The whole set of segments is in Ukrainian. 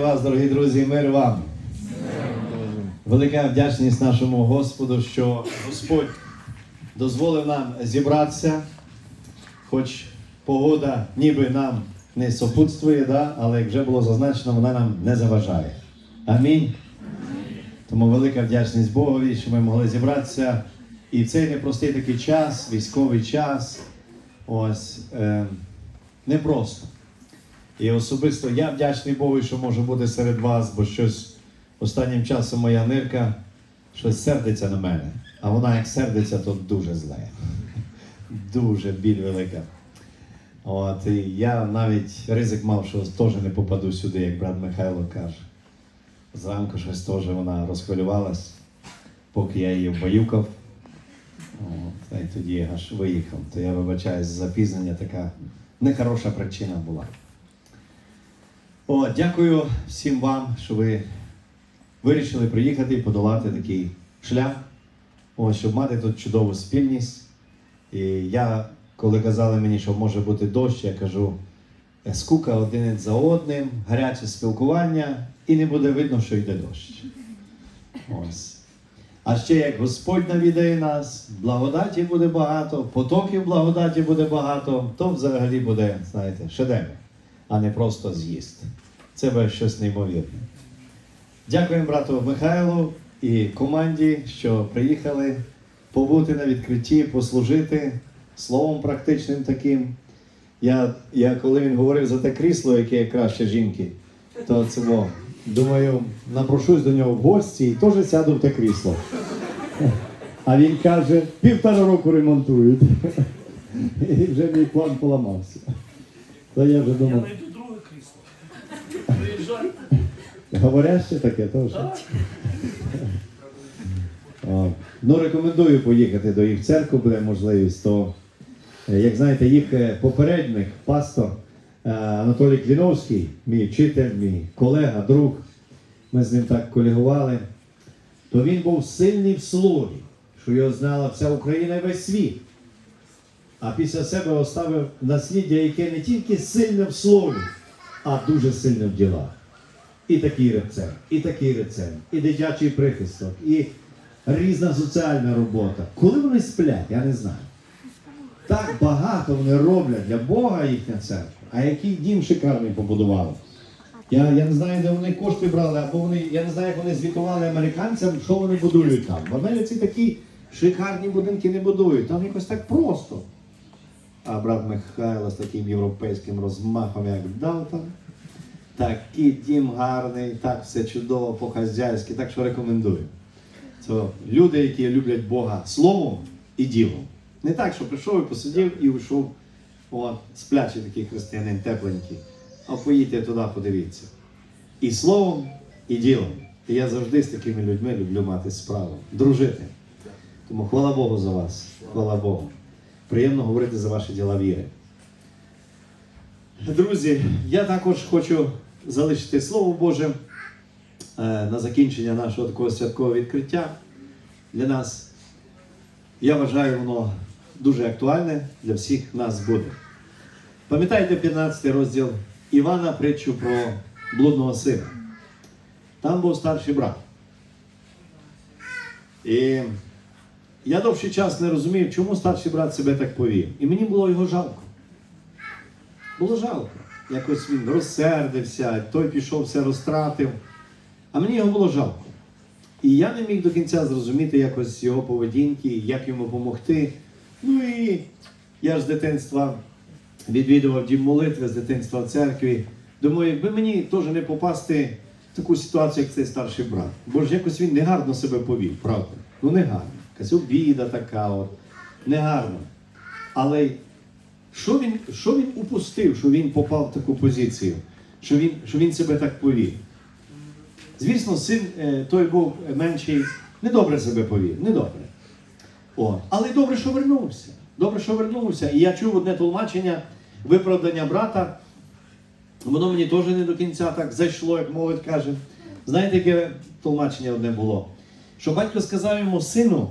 Вас, дорогі друзі, мир вам. Велика вдячність нашому Господу, що Господь дозволив нам зібратися, хоч погода ніби нам не сопутствує, да? але як вже було зазначено, вона нам не заважає. Амінь. Тому велика вдячність Богові, що ми могли зібратися. І в цей непростий такий час, військовий час, ось е, непросто. І особисто я вдячний Богу, що можу бути серед вас, бо щось останнім часом моя нирка щось сердиться на мене. А вона як сердиться, то дуже зле. Дуже біль велика. От, і я навіть ризик мав, що теж не попаду сюди, як брат Михайло каже. Зранку щось теж вона розхвилювалась, поки я її вбаюкав. От, та й тоді аж виїхав. То я вибачаюсь, запізнення така нехороша причина була. О, дякую всім вам, що ви вирішили приїхати і подолати такий шлях, о, щоб мати тут чудову спільність. І я, коли казали мені, що може бути дощ, я кажу, «Е, скука один за одним, гаряче спілкування, і не буде видно, що йде дощ. Ось. А ще як Господь навідає нас, благодаті буде багато, потоків благодаті буде багато, то взагалі буде, знаєте, шедевр, а не просто з'їзд. Це буде щось неймовірне. Дякуємо брату Михайлу і команді, що приїхали побути на відкритті, послужити словом практичним таким. Я, я коли він говорив за те крісло, яке краще жінки, то це було. Думаю, напрошусь до нього в гості і теж сяду в те крісло. А він каже, півтора року ремонтують. І вже мій план поламався. То я вже думав, говоряще таке теж. Ну, рекомендую поїхати до їх церкви, буде можливість. То, е, як знаєте, їх е, попередник, пастор е, Анатолій Кліновський, мій вчитель, мій колега, друг, ми з ним так колегували, то він був сильний в слові, що його знала вся Україна і весь світ. А після себе оставив насліддя, яке не тільки сильне в слові, а дуже сильне в ділах. І такий рецепт, і такий рецепт, і дитячий прихисток, і різна соціальна робота. Коли вони сплять, я не знаю. Так багато вони роблять для Бога їхня церква. А який дім шикарний побудували. Я, я не знаю, де вони кошти брали, або вони, я не знаю, як вони звітували американцям, що вони будують там. В Америці такі шикарні будинки не будують, там якось так просто. А брат Михайло з таким європейським розмахом, як дав там. Такий дім гарний, так все чудово по-хазяйськи, так що рекомендую. Це люди, які люблять Бога словом і ділом. Не так, що прийшов і посидів і уйшов, от, сплячий такий християнин тепленький. А поїдьте туди, подивіться. І словом, і ділом. І я завжди з такими людьми люблю мати справу, дружити. Тому хвала Богу за вас. Хвала Богу. Приємно говорити за ваші діла віри. Друзі, я також хочу залишити Слово Боже е, на закінчення нашого такого святкового відкриття для нас. Я вважаю, воно дуже актуальне для всіх нас буде. Пам'ятаєте 15 розділ Івана притчу про блудного сина. Там був старший брат. І я довший час не розумів, чому старший брат себе так повів. І мені було його жалко. Було жалко. Якось він розсердився, той пішов, все розтратив. А мені його було жалко. І я не міг до кінця зрозуміти якось його поведінки, як йому допомогти. Ну і я ж з дитинства відвідував дім молитви, з дитинства в церкві. Думаю, якби мені теж не попасти в таку ситуацію, як цей старший брат. Бо ж якось він негарно себе повів, правда? Ну негарно. Якась обіда така, от. негарно. Але що він, що він упустив, що він попав в таку позицію, що він, що він себе так повів? Звісно, син е, той був менший, недобре себе повів, недобре. О, але добре, що вернувся. Добре, що вернувся. І я чув одне тлумачення виправдання брата. Воно мені теж не до кінця так зайшло, як молодь каже. Знаєте, яке тлумачення одне було? Що батько сказав йому, сину,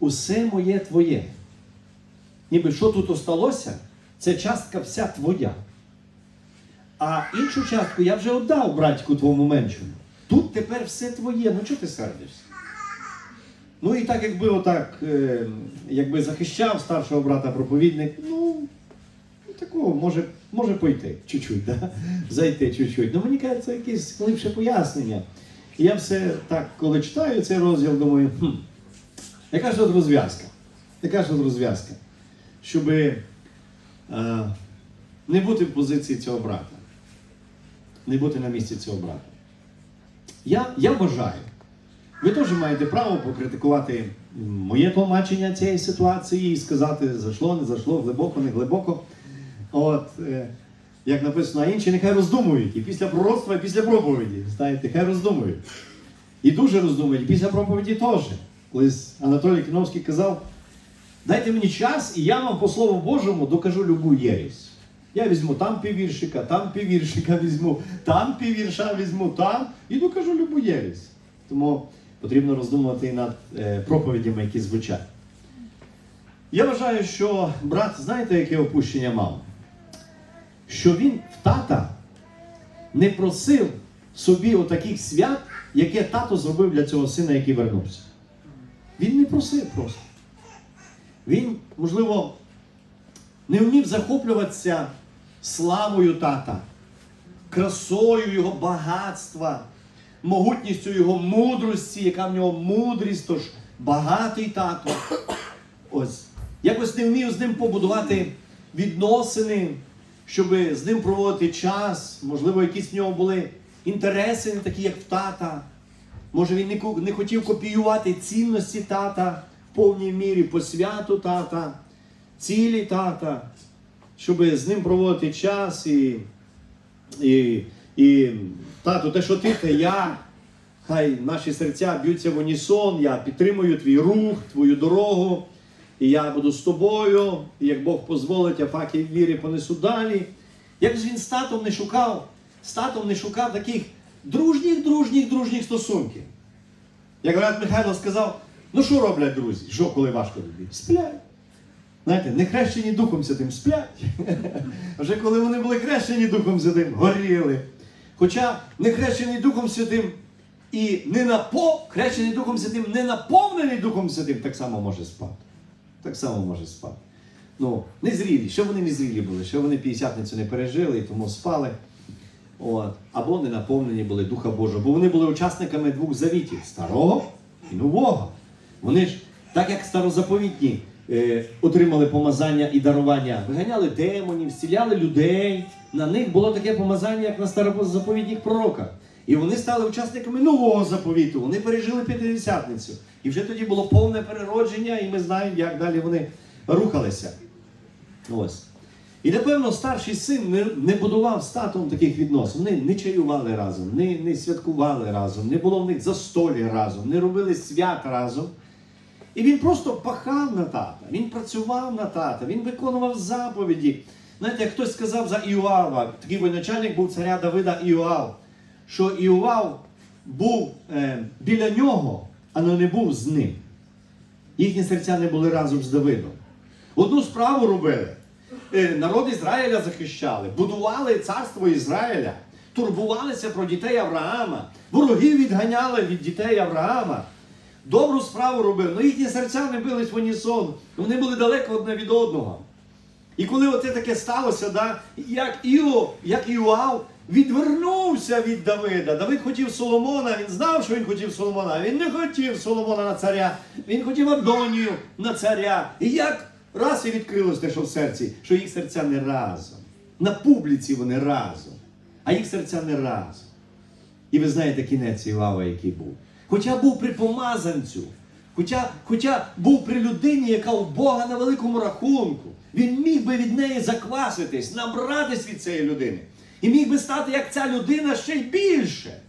усе моє твоє. Ніби що тут осталося, це частка вся твоя. А іншу частку я вже віддав братьку твому меншому. Тут тепер все твоє. Ну чого ти сердишся? Ну і так, якби отак, е, якби захищав старшого брата проповідник, ну, такого може, може пойти чуть-чуть, да? зайти чуть-чуть. Ну мені кажеться, якесь глибше пояснення. І я все так, коли читаю цей розділ, думаю, хм, яка ж тут розв'язка? Яка ж тут розв'язка? Щоб е, не бути в позиції цього брата. Не бути на місці цього брата. Я, я вважаю, ви теж маєте право покритикувати моє тлумачення цієї ситуації і сказати, зайшло, не зайшло, глибоко, не глибоко. От, е, як написано, а інші нехай роздумують. І після пророцтва, і після проповіді. Знаєте, хай роздумують. І дуже роздумують, і після проповіді теж. Колись Анатолій Кіновський казав, дайте мені час, і я вам по Слову Божому докажу любу єресь. Я візьму там піввіршика, там піввіршика візьму, там піввірша візьму, там і докажу любу єресь. Тому потрібно роздумувати і над е, проповідями, які звучать. Я вважаю, що брат, знаєте, яке опущення мав? Що він в тата не просив собі отаких свят, яке тато зробив для цього сина, який вернувся. Він не просив просто. Він, можливо, не вмів захоплюватися славою тата, красою його багатства, могутністю його мудрості, яка в нього мудрість, тож багатий тато. Ось. Якось не вмів з ним побудувати відносини, щоб з ним проводити час. Можливо, якісь в нього були інтереси, такі, як в тата. Може, він не хотів копіювати цінності тата повній мірі, посвяту тата, цілі тата, щоб з ним проводити час і, і, і тату, те, що ти, те я. Хай наші серця б'ються в унісон, я підтримую твій рух, твою дорогу, і я буду з тобою, і як Бог дозволить, я факів віри понесу далі. Як ж він з татом не шукав, з татом не шукав таких дружніх, дружніх, дружніх стосунків. Як брат Михайло сказав, ну що роблять друзі? Що, коли важко тобі? Сплять. Знаєте, не хрещені Духом Святим сплять. Вже коли вони були хрещені Духом Святим, горіли. Хоча не хрещений Духом Святим і не напо... хрещений Духом Святим, не наповнений Духом Святим, так само може спати. Так само може спати. Ну, не зрілі, що вони не зрілі були, що вони п'ятдесятницю не пережили і тому спали. От. Або не наповнені були Духа Божого, бо вони були учасниками двох завітів старого і нового. Вони ж, так як старозаповітні, е, отримали помазання і дарування, виганяли демонів, зціляли людей. На них було таке помазання, як на старозаповітніх пророках. І вони стали учасниками нового заповіту. Вони пережили п'ятидесятницю. І вже тоді було повне переродження, і ми знаємо, як далі вони рухалися. Ось. І напевно старший син не, не будував з татом таких відносин. Вони не чаювали разом, не, не святкували разом, не було в них застолі разом, не робили свят разом. І він просто пахав на тата, він працював на тата, він виконував заповіді. Знаєте, як хтось сказав за Іоава, такий воєначальник був царя Давида Іоав, що Іоав був е, біля нього, але не був з ним. Їхні серця не були разом з Давидом. Одну справу робили. Е, Народ Ізраїля захищали, будували царство Ізраїля, турбувалися про дітей Авраама, ворогів відганяли від дітей Авраама. Добру справу робили, але їхні серця не бились в унісон, вони були далеко одне від одного. І коли оце таке сталося, да, як Іо, як Іоав відвернувся від Давида. Давид хотів Соломона, він знав, що він хотів Соломона, він не хотів Соломона на царя, він хотів Адонію на царя. І як раз і відкрилось те, що в серці, що їх серця не разом. На публіці вони разом, а їх серця не разом. І ви знаєте кінець Іоава, який був. Хоча був при помазанцю, хоча, хоча був при людині, яка у Бога на великому рахунку, він міг би від неї закваситись, набратись від цієї людини. І міг би стати як ця людина ще й більше.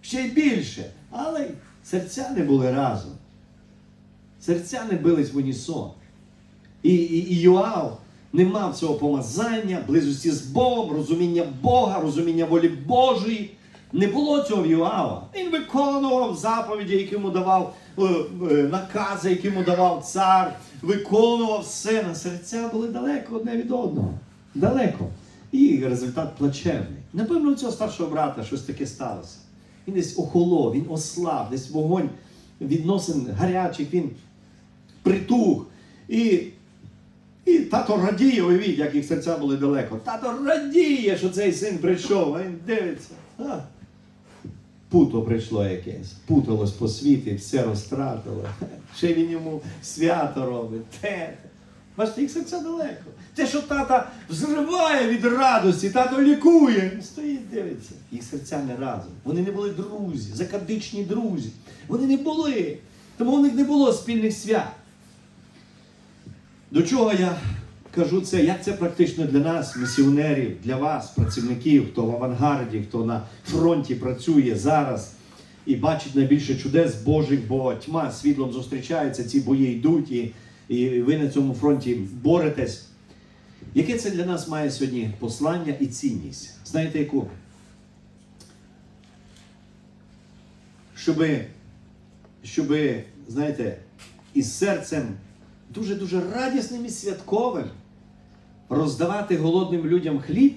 Ще й більше. Але серця не були разом. Серця не бились в унісон. І, і, і Йоав не мав цього помазання, близості з Богом, розуміння Бога, розуміння волі Божої. Не було цього в Йоава. Він виконував заповіді, які йому давав е, е, накази, які йому давав цар, виконував все. На серця були далеко одне від одного. Далеко. І результат плачевний. Напевно, у цього старшого брата щось таке сталося. Він десь охолов, він ослаб, десь вогонь відносин гарячих, він притух. І, і тато радіє, уявіть, як їх серця були далеко. Тато радіє, що цей син прийшов, а він дивиться. А, путо прийшло якесь, путалось по світі, все розтратило. Ще він йому свято робить. Те. Бачите, їх серця далеко. Те, що тата взриває від радості, тато лікує. Стоїть, дивиться. Їх серця не разом. Вони не були друзі, закадичні друзі. Вони не були. Тому у них не було спільних свят. До чого я кажу це? Як це практично для нас, місіонерів, для вас, працівників, хто в авангарді, хто на фронті працює зараз і бачить найбільше чудес Божих, бо тьма світлом зустрічається, ці бої йдуть, і, і ви на цьому фронті боретесь. Яке це для нас має сьогодні послання і цінність? Знаєте яку? Щоби, щоби, знаєте, із серцем дуже-дуже радісним і святковим роздавати голодним людям хліб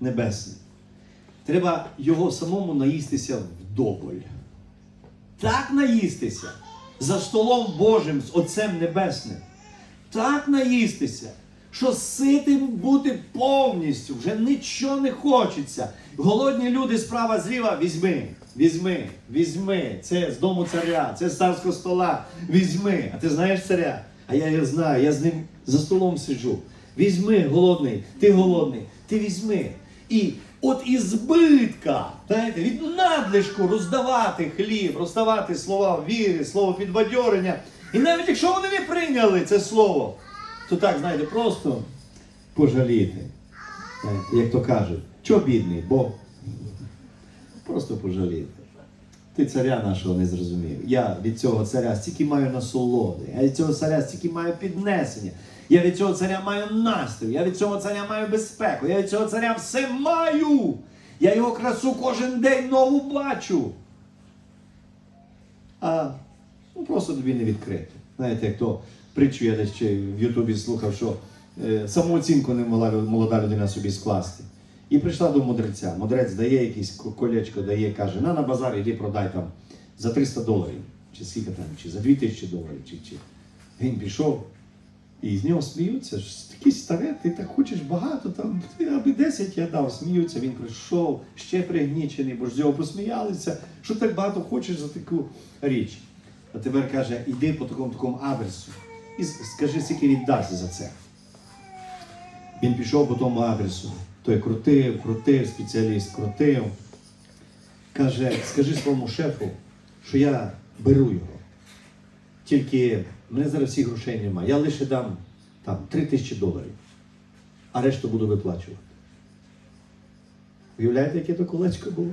небесний, треба його самому наїстися вдоволь. Так наїстися за столом Божим з Отцем Небесним. Так наїстися, що ситим бути повністю, вже нічого не хочеться. Голодні люди справа зліва візьми, візьми, візьми. Це з дому царя, це з царського стола. Візьми. А ти знаєш царя? А я його знаю, я з ним за столом сиджу. Візьми, голодний, ти голодний, ти візьми. І от із збитка, знаєте, від надлишку роздавати хліб, роздавати слова віри, слово підбадьорення. І навіть якщо вони не прийняли це слово, то так, знаєте, просто пожаліти. Як то кажуть, що бідний, бо просто пожаліти. Ти царя нашого не зрозумів. Я від цього царя стільки маю насолоди, я від цього царя стільки маю піднесення. Я від цього царя маю настрій, я від цього царя маю безпеку, я від цього царя все маю. Я його красу кожен день нову бачу. А ну, просто тобі не відкрити. Знаєте, як то притчу я десь ще в Ютубі слухав, що е, самооцінку не могла молода людина собі скласти. І прийшла до мудреця. Мудрець дає якесь колечко, дає, каже, на на базар іди продай там за 300 доларів, чи скільки там, чи за 2000 доларів, чи, чи. Він пішов, і з нього сміються. ж Такий старе, ти так хочеш багато, там, ти аби 10 я дав, сміються. Він прийшов, ще пригнічений, бо ж з нього посміялися, що так багато хочеш за таку річ. А тепер каже, іди по такому такому адресу і скажи, скільки віддасть за це. Він пішов по тому адресу. Той крутив, крутив, спеціаліст крутив. Каже, скажи своєму шефу, що я беру його. Тільки в мене зараз всіх грошей немає. Я лише дам там 3 тисячі доларів, а решту буду виплачувати. Уявляєте, яке то колечко було?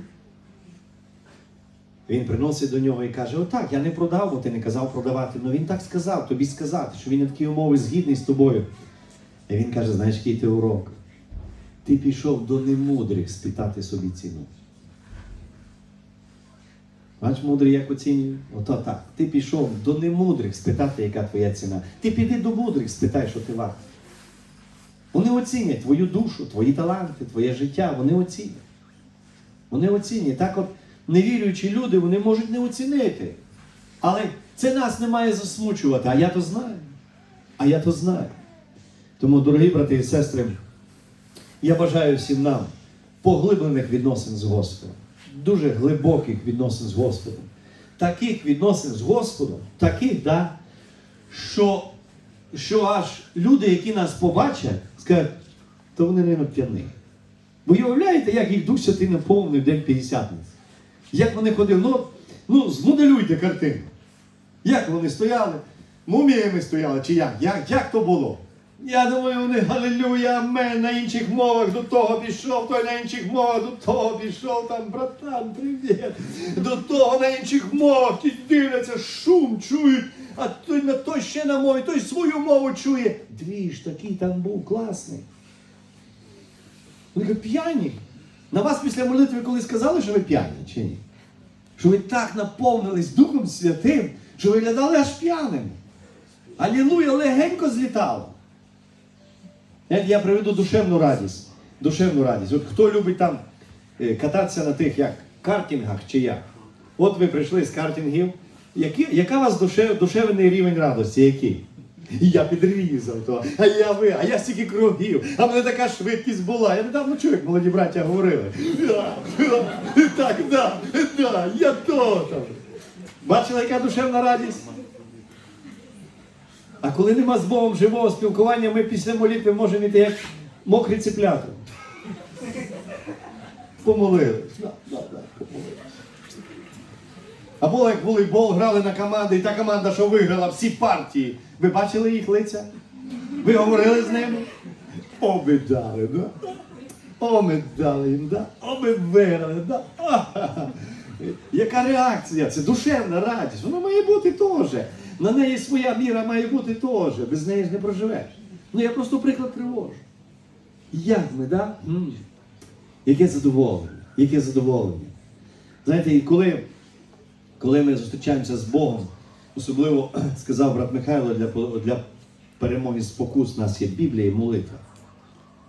Він приносить до нього і каже: Отак, я не продав, бо ти не казав продавати. Ну він так сказав, тобі сказати, що він на такі умови згідний з тобою. І він каже: знаєш, який ти урок? Ти пішов до немудрих спитати собі ціну. Бач, мудрий як оцінює? Ото так. Ти пішов до немудрих спитати, яка твоя ціна. Ти піди до мудрих, спитай, що ти вартий. Вони оцінять твою душу, твої таланти, твоє життя, вони оцінять. Вони оцінять. Так от невіруючі люди, вони можуть не оцінити. Але це нас не має засмучувати, а я то знаю. А я то знаю. Тому, дорогі брати і сестри, я бажаю всім нам поглиблених відносин з Господом, дуже глибоких відносин з Господом, таких відносин з Господом, таких, да, що, що аж люди, які нас побачать, скажуть, то вони не п'яні. Ви уявляєте, як їх Дух Святий наповнив День П'ятдесятниць? Як вони ходили? Ну, ну змоделюйте картину. Як вони стояли? Муміями стояли, чи як? Як, як то було? Я думаю, вони галилюя, амен, на інших мовах до того пішов, той на інших мовах до того пішов, там, братан, привіт. До того на інших мовах ті дивляться, шум чують, а той на той ще на мові, той свою мову чує. Дві ж такий там був класний. Вони кажуть, п'яні. На вас після молитви коли сказали, що ви п'яні чи ні? Що ви так наповнились Духом Святим, що виглядали аж п'яними. Алілуя, легенько злітало. Я приведу душевну радість. душевну радість. От хто любить там е, кататися на тих як картингах чи як? От ви прийшли з картингів. Які, яка у вас душев, душевний рівень радості? Який? Я підрізав то, а я ви, а я стільки кругів, а мене така швидкість була. Я недавно чув, як молоді браття говорили. «Да, да, Так, да, да, я то там. Бачили, яка душевна радість? А коли нема з Богом живого спілкування, ми після молитви можемо йти як мокрі цеплята. Помолились. Да, да, да. Або як волейбол грали на команди, і та команда, що виграла всі партії. Ви бачили їх лиця? Ви говорили з ними? О, ми дали, да? О, ми дали їм, да? О, ми виграли, да? А-ха-ха. Яка реакція? Це душевна радість. Вона має бути теж. На неї своя міра має бути теж. Без неї ж не проживеш. Ну я просто приклад привожу. Як ми, да? Яке задоволення? Яке задоволення? Знаєте, і коли коли ми зустрічаємося з Богом, особливо сказав брат Михайло, для, для перемоги спокус у нас є Біблія і молитва.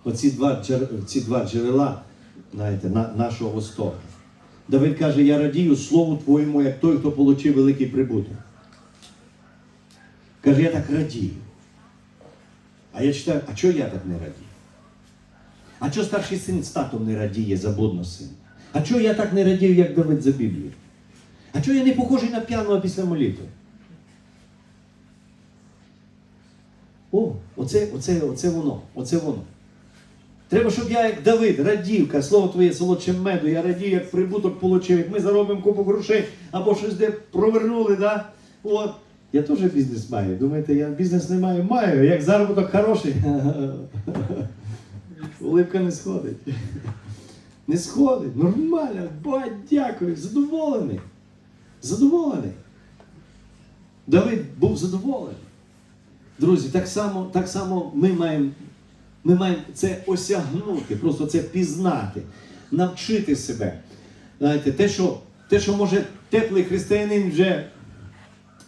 Оці два, ці два джерела знаєте, на, нашого восторгу. Давид каже, я радію слову Твоєму, як той, хто отримав великий прибуток. Каже, я так радію. А я читаю, а чого я так не радію? А чого старший син з татом не радіє за блудно сина? А чого я так не радію, як Давид за Біблію? А чого я не похожий на п'яного після молитви? О, оце, оце, оце воно, оце воно. Треба, щоб я, як Давид, радів, каже, слово твоє солодше меду, я радію, як прибуток получив, як ми заробимо купу грошей, або щось де провернули, да? От. Я теж бізнес маю. Думаєте, я бізнес не маю? Маю. Як заробіток хороший. Улипка не сходить. Не сходить. Нормально. Ба, дякую. Задоволений. Задоволений. Давид був задоволений. Друзі, так само, так само ми маємо ми маємо це осягнути, просто це пізнати, навчити себе. Знаєте, те, що, те, що може теплий християнин вже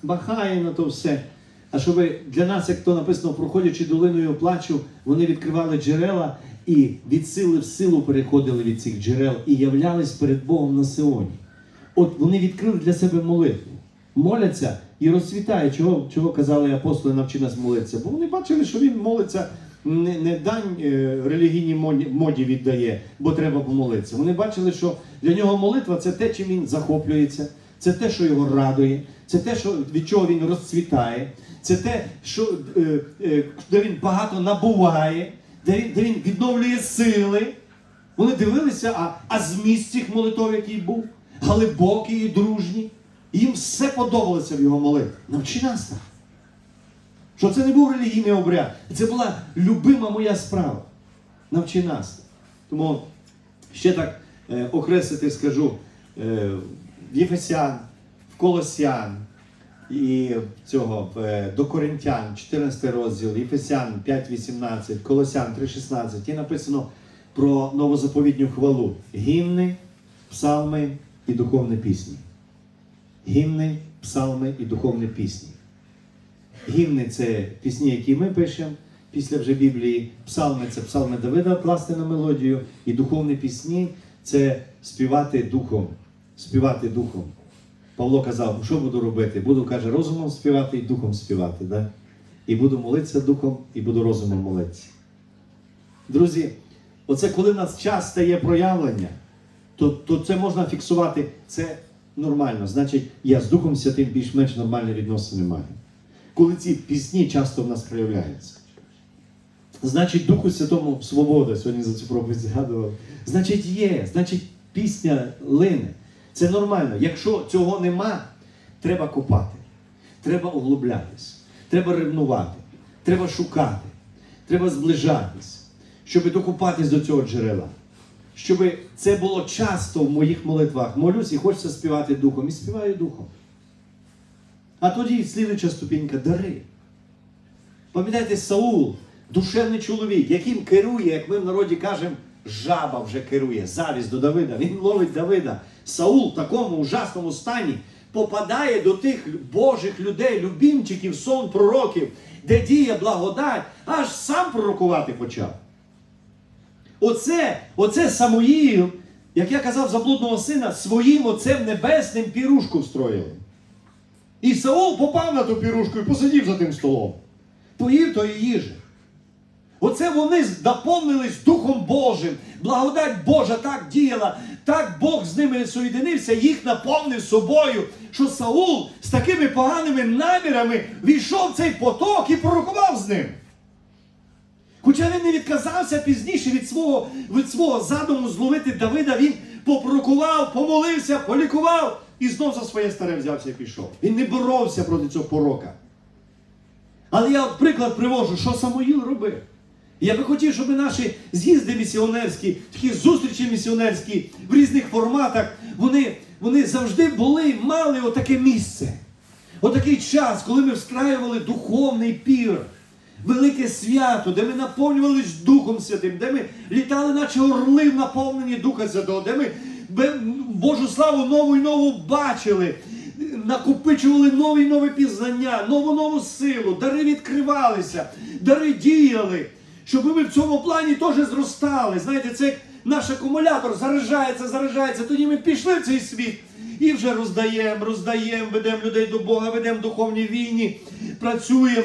махає на то все. А щоб для нас, як то написано, проходячи долиною плачу, вони відкривали джерела і від сили в силу переходили від цих джерел і являлись перед Богом на Сеоні. От вони відкрили для себе молитву. Моляться і розцвітає. Чого, чого казали апостоли, навчи нас молитися? Бо вони бачили, що він молиться не, не дань е, релігійній моді віддає, бо треба помолитися. Вони бачили, що для нього молитва це те, чим він захоплюється, це те, що його радує, це те, що, від чого він розцвітає, це те, що, е, е, де він багато набуває, де він, де він відновлює сили. Вони дивилися, а, а зміст цих молитов, який був, глибокий і дружній. Їм все подобалося в його молитві. Навчи нас так. Що це не був релігійний обряд. Це була любима моя справа. Навчи нас. Тому ще так е, окреслити скажу е, в Єфесян, Колосян і цього е, до Коринтян, 14 розділ, Єфесян 5.18, Колосян 3.16. І написано про новозаповітню хвалу. Гімни, псалми і духовні пісні. Гімни, псалми і духовні пісні. Гімни це пісні, які ми пишемо після вже Біблії. Псалми це псалми Давида класти на мелодію. І духовні пісні це співати духом. Співати духом. Павло казав, що буду робити? Буду, каже, розумом співати і духом співати. Да? І буду молитися духом, і буду розумом молитися. Друзі, оце коли в нас час стає проявлення, то, то це можна фіксувати. Це нормально. Значить, я з Духом Святим більш-менш нормальні відносини маю. Коли ці пісні часто в нас проявляються. Значить, Духу Святому свобода, сьогодні за цю проповідь згадував. Значить, є, значить, пісня лине. Це нормально. Якщо цього нема, треба копати, треба углублятись, треба ревнувати, треба шукати, треба зближатись, щоб докопатись до цього джерела. Щоб це було часто в моїх молитвах. Молюсь і хочеться співати духом. І співаю духом. А тоді слідуюча ступінька дари. Пам'ятаєте, Саул, душевний чоловік, яким керує, як ми в народі кажемо, жаба вже керує, завість до Давида. Він ловить Давида. Саул в такому ужасному стані попадає до тих Божих людей, любімчиків, сон пророків, де діє благодать, аж сам пророкувати почав. Оце, оце Самуїл, як я казав заблудного сина, своїм отцем небесним пірушку встроїли. І Саул попав на ту пірушку і посидів за тим столом. Поїв тої їжі. Оце вони наповнились Духом Божим. Благодать Божа так діяла, так Бог з ними соєдинився, їх наповнив собою, що Саул з такими поганими намірами війшов в цей поток і пророкував з ним. Хоча він не відказався пізніше від свого, від свого задуму зловити Давида, він попророкував, помолився, полікував і знов за своє старе взявся і пішов. Він не боровся проти цього порока. Але я от приклад привожу, що Самуїл робив. Я би хотів, щоб наші з'їзди місіонерські, такі зустрічі місіонерські в різних форматах, вони, вони завжди були, і мали отаке місце. Отакий час, коли ми встраювали духовний пір, велике свято, де ми наповнювались Духом Святим, де ми літали, наче орли в наповненні Духа Святого, де ми Божу славу нову і нову бачили, накопичували нові і нові пізнання, нову нову силу, дари відкривалися, дари діяли, щоб ми в цьому плані теж зростали. Знаєте, це як наш акумулятор заряджається, заряджається, тоді ми пішли в цей світ. І вже роздаємо, роздаємо, ведемо людей до Бога, ведемо духовні війні, працюємо.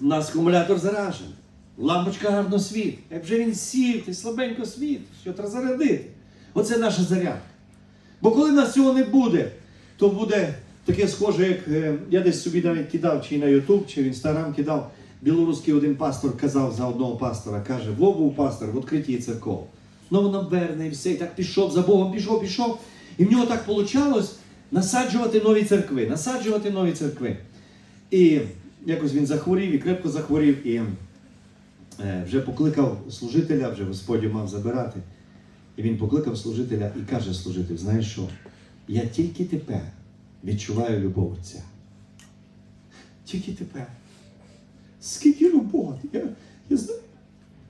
У нас акумулятор заражений. Лампочка гарно світ. Як вже він сів, ти слабенько світ, що треба зарядити. Оце наша зарядка. Бо коли нас цього не буде, то буде таке схоже, як е, я десь собі навіть кидав, чи на Ютуб, чи в Інстаграм кидав. Білоруський один пастор казав за одного пастора, каже, во був пастор в відкритій церков. Новонаберне і все, і так пішов за Богом, пішов, пішов. І в нього так вийшло насаджувати нові церкви, насаджувати нові церкви. І якось він захворів і крепко захворів, і е, вже покликав служителя, вже Господь мав забирати. І він покликав служителя і каже служитель, знаєш що? Я тільки тепер відчуваю любов Отця. Тільки тепер. Скільки роботи. Я, я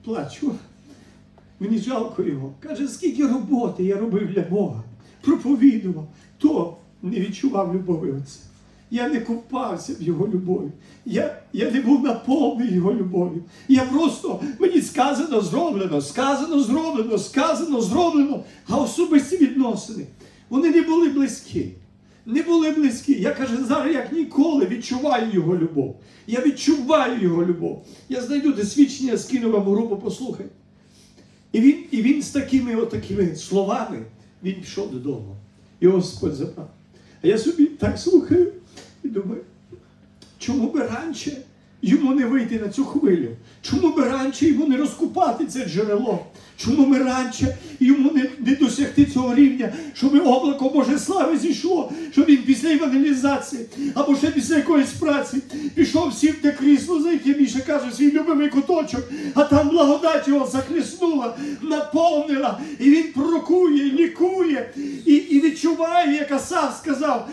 плачу. Мені жалко його. Каже, скільки роботи я робив для Бога. Проповідував, то не відчував любові Отця. Я не купався в його любові. Я, я не був наповнений його любов'ю. Я просто, мені сказано, зроблено, сказано, зроблено, сказано, зроблено. А особисті відносини, вони не були близькі. Не були близькі. Я каже, зараз як ніколи відчуваю його любов. Я відчуваю його любов. Я знайду те свідчення, скину вам групу, послухай. І він, і він з такими отакими словами він пішов додому. І Господь забрав. А я собі так слухаю і думаю, чому би раніше йому не вийти на цю хвилю? Чому би раніше йому не розкупати це джерело? Чому би раніше йому не, не досягти цього рівня, щоб облако Боже слави зійшло, щоб він після евангелізації або ще після якоїсь праці пішов сів те крісло, за яке Міша каже, свій любимий куточок, а там благодать його захлеснула, наповнила, і він пророкує, лікує, і, і відчуває, як Асав сказав,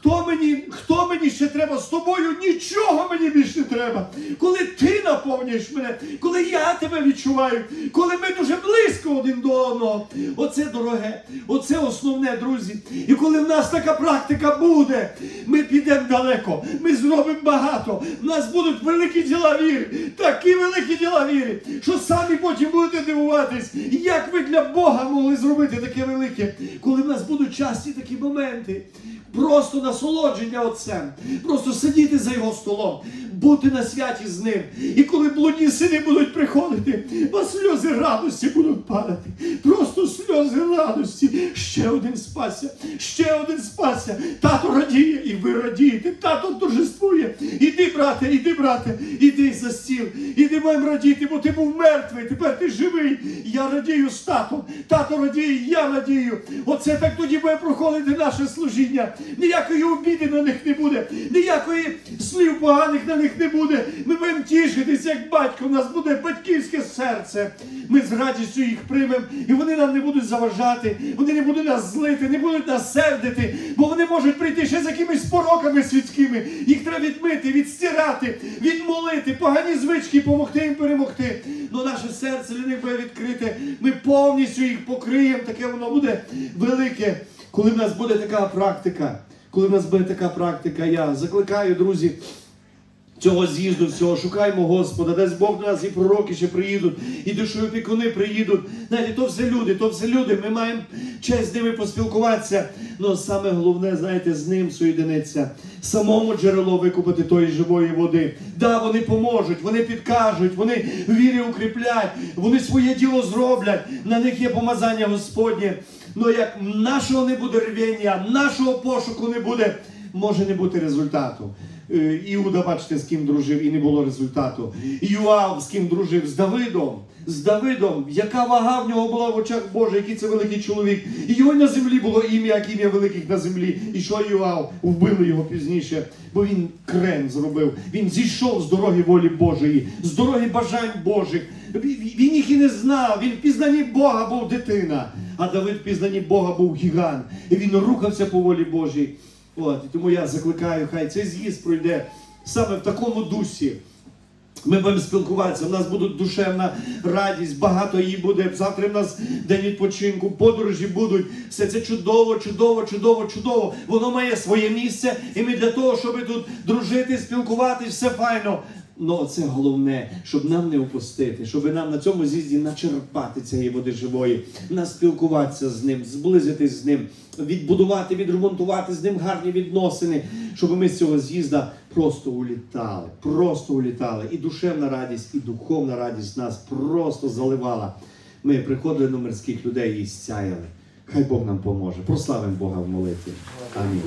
хто мені, хто мені ще треба з тобою, нічого мені більше не треба. Коли ти наповнюєш мене, коли я тебе відчуваю, коли ми дуже близько один до одного. Оце дороге, оце основне, друзі. І коли в нас така практика буде, ми підемо далеко, ми зробимо багато. В нас будуть великі діла віри, такі великі діла віри, що самі потім будете дивуватись, як ви для Бога могли зробити таке велике, коли в нас будуть часті такі моменти. Просто насолодження Отцем, просто сидіти за його столом, бути на святі з ним. І коли блудні сини будуть приходити, вас сльози радості будуть падати. Просто сльози радості. Ще один спасся, ще один спасся. Тато радіє, і ви радієте. Тато торжествує. Іди, брате, іди, брате, іди за стіл. Іди маємо радіти, бо ти був мертвий, тепер ти живий. Я радію з татом. Тато радіє, я радію. Оце так тоді буде проходити наше служіння. Ніякої обіди на них не буде, ніякої слів поганих на них не буде. Ми будемо тішитися, як батько. У нас буде батьківське серце. Ми з радістю їх приймемо, і вони нам не будуть заважати, вони не будуть нас злити, не будуть нас сердити, бо вони можуть прийти ще з якимись пороками світськими. Їх треба відмити, відстирати, відмолити, погані звички, допомогти їм перемогти. Ну наше серце для них буде відкрите. Ми повністю їх покриємо. Таке воно буде велике. Коли в нас буде така практика, коли в нас буде така практика, я закликаю, друзі, цього з'їзду всього. Шукаємо Господа, дасть Бог до нас і пророки ще приїдуть, і душоопікуни приїдуть. Знаєте, то все люди, то все люди. Ми маємо честь з ними поспілкуватися. Ну саме головне, знаєте, з ним соєдиниться. Самому джерело викупити тої живої води. Да, вони поможуть, вони підкажуть, вони вірі укріплять, вони своє діло зроблять. На них є помазання Господнє. Ну як нашого не буде рвіння, нашого пошуку не буде, може не бути результату. Е, Іуда, бачите, з ким дружив, і не було результату. Юав з ким дружив з Давидом. З Давидом, яка вага в нього була в очах Божих, який це великий чоловік. І його на землі було ім'я, як ім'я великих на землі. І що Юав? Вбили його пізніше, бо він крен зробив. Він зійшов з дороги волі Божої, з дороги бажань Божих. Він- їх і не знав. Він в пізнанні Бога був дитина. А Давид в пізнанні Бога був гігант. І він рухався по волі Божій. От, тому я закликаю, хай цей з'їзд пройде саме в такому дусі. Ми будемо спілкуватися, в нас буде душевна радість, багато її буде. Завтра в нас день відпочинку, подорожі будуть. Все це чудово, чудово, чудово, чудово. Воно має своє місце, і ми для того, щоб тут дружити, спілкуватись, все файно. Ну, це головне, щоб нам не опустити, щоб нам на цьому з'їзді начерпати цієї води живої, наспілкуватися з ним, зблизитись з ним, відбудувати, відремонтувати з ним гарні відносини, щоб ми з цього з'їзда просто улітали, просто улітали. І душевна радість, і духовна радість нас просто заливала. Ми приходили до мирських людей і сяяли. Хай Бог нам поможе. Прославимо Бога в молитві. Амінь.